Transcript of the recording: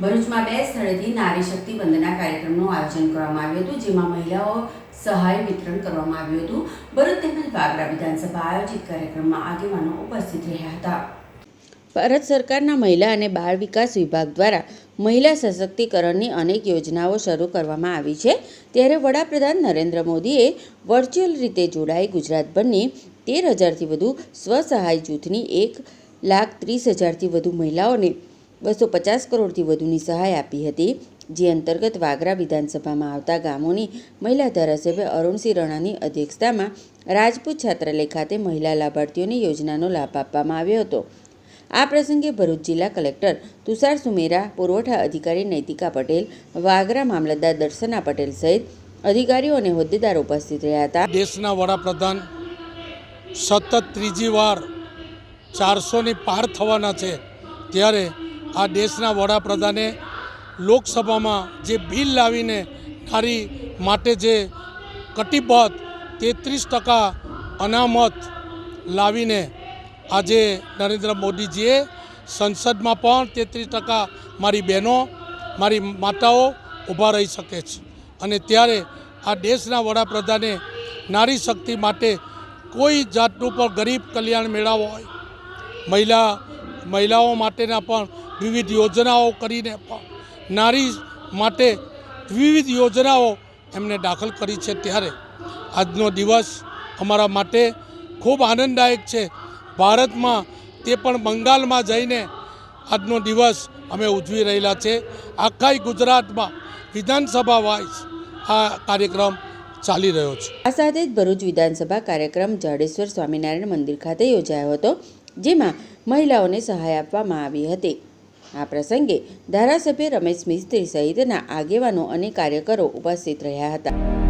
ભરૂચમાં બે સ્થળેથી નારી શક્તિ વંદના કાર્યક્રમનું આયોજન કરવામાં આવ્યું હતું, જેમાં મહિલાઓ સહાય વિતરણ કરવામાં આવ્યું હતું. ભરૂચ તેમજ વાગરા વિધાનસભા આયોજિત કાર્યક્રમમાં આગેવાનો ઉપસ્થિત રહ્યા હતા. ભારત સરકારના મહિલા અને બાળ વિકાસ વિભાગ દ્વારા મહિલા સશક્તિકરણની અનેક યોજનાઓ શરૂ કરવામાં આવી છે. ત્યારે વડાપ્રધાન નરેન્દ્ર મોદીએ વર્ચ્યુઅલ રીતે જોડાઈ ગુજરાતભરની તેર હજારથી વધુ સ્વસહાય જૂથની એક લાખ ત્રીસ હજારથી વધુ મહિલાઓને બસો પચાસ કરોડથી વધુની સહાય આપી હતી, જે અંતર્ગત વાગરા વિધાનસભામાં આવતા ગામોની મહિલા ધારાસભ્ય અરુણસિંહ રણાની અધ્યક્ષતામાં રાજપૂત છાત્રાલય ખાતે મહિલા લાભાર્થીઓને યોજનાનો લાભ આપવામાં આવ્યો હતો. આ પ્રસંગે ભરૂચ જિલ્લા કલેક્ટર તુષાર સુમેરા, પુરવઠા અધિકારી નૈતિકા પટેલ, વાગરા મામલતદાર દર્શના પટેલ સહિત અધિકારીઓ અને હોદ્દેદારો ઉપસ્થિત રહ્યા હતા. દેશના વડાપ્રધાન સતત ત્રીજી વાર ચારસોની પાર થવાના છે. ત્યારે આ દેશના વડાપ્રધાને લોકસભામાં જે બિલ લાવીને નારી માટે જે કટિબદ્ધ તેત્રીસ ટકા અનામત લાવીને આજે નરેન્દ્ર મોદીજીએ સંસદમાં પણ તેત્રીસ ટકા મારી બહેનો, મારી માતાઓ ઊભા રહી શકે છે. અને ત્યારે આ દેશના વડાપ્રધાને નારી શક્તિ માટે કોઈ જાતનું પણ ગરીબ કલ્યાણ મેળાવો હોય, મહિલા, મહિલાઓ માટેના પણ વિવિધ યોજનાઓ કરીને નારી માટે વિવિધ યોજનાઓ એમને દાખલ કરી છે ત્યારે આજનો દિવસ અમારા માટે ખૂબ આનંદદાયક છે. ભારતમાં તે પણ બંગાળમાં જઈને આજનો દિવસ અમે ઉજવી રહેલા છે. આખા ગુજરાતમાં વિધાનસભા વાઇઝ આ કાર્યક્રમ ચાલી રહ્યો છે. આ સાથે જ ભરૂચ વિધાનસભા કાર્યક્રમ જાડેશ્વર સ્વામિનારાયણ મંદિર ખાતે યોજાયો હતો, જેમાં મહિલાઓને સહાય આપવામાં આવી હતી. આ પ્રસંગે ધારાસભ્ય રમેશ મિસ્ત્રી સહિતના આગેવાનો અને કાર્યકરો ઉપસ્થિત રહ્યા હતા.